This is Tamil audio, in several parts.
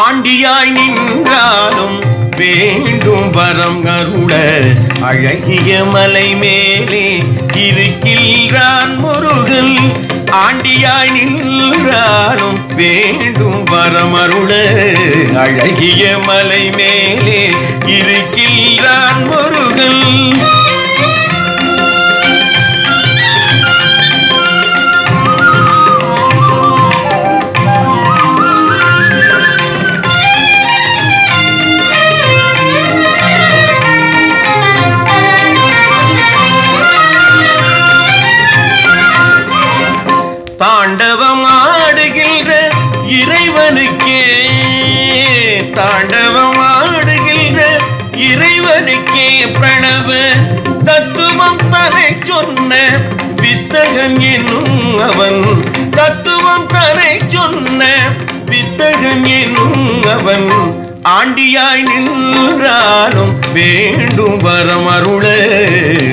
ஆண்டியாய் நின்றாலும் வேண்டும் பரம் கருட அழகிய மலை மேலே இருக்கின்றான் முருகன். ஆண்டியாய் நின்றாலும் வேண்டும் வரம் அழகிய மலை மேலே இருக்கின்றான் முருகன். ஆடுகின்ற இறைவனுக்கே தாண்டவம் ஆடுகின்ற இறைவனுக்கே பிரணவ தத்துவம் தனை சொன்ன வித்தகன் என்னும் அவன். தத்துவம் தனை சொன்ன வித்தகன் என்னும் அவன். ஆண்டியாய் நின்றாலும் வேண்டும் வரமருள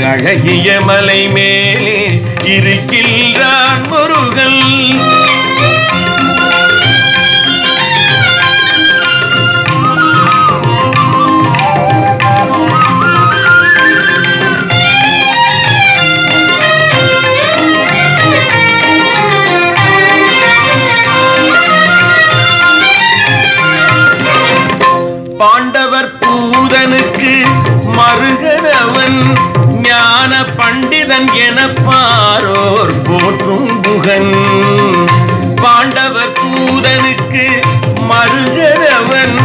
அழகிய மலை மேலே இருக்கின்றான் பூதனுக்கு மருகனவன் ஞான பண்டிதன் என பாரோர் போற்றும் புகன். பாண்டவர் பூதனுக்கு மருகனவன்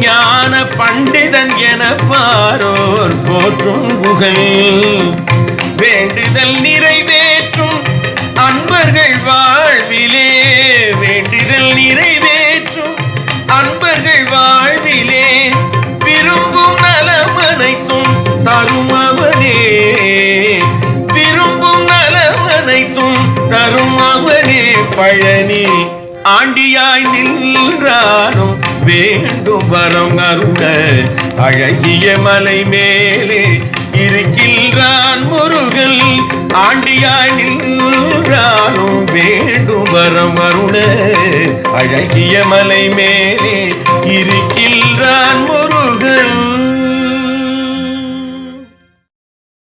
ஞான பண்டிதன் என பாரோர் போற்றும் புகன். வேண்டுதல் நிறைவேற்றும் அன்பர்கள் வா அனைத்தும் தரும் அவனே பழனி. ஆண்டியாய் நின்றானும் வேண்டும் வரம் அருள. அழகிய மலை மேலே இருக்கின்றான் முருகன். ஆண்டியாய் நின்றானும் வேண்டும் வரம் அருள. அழகிய மலை மேலே இருக்கில்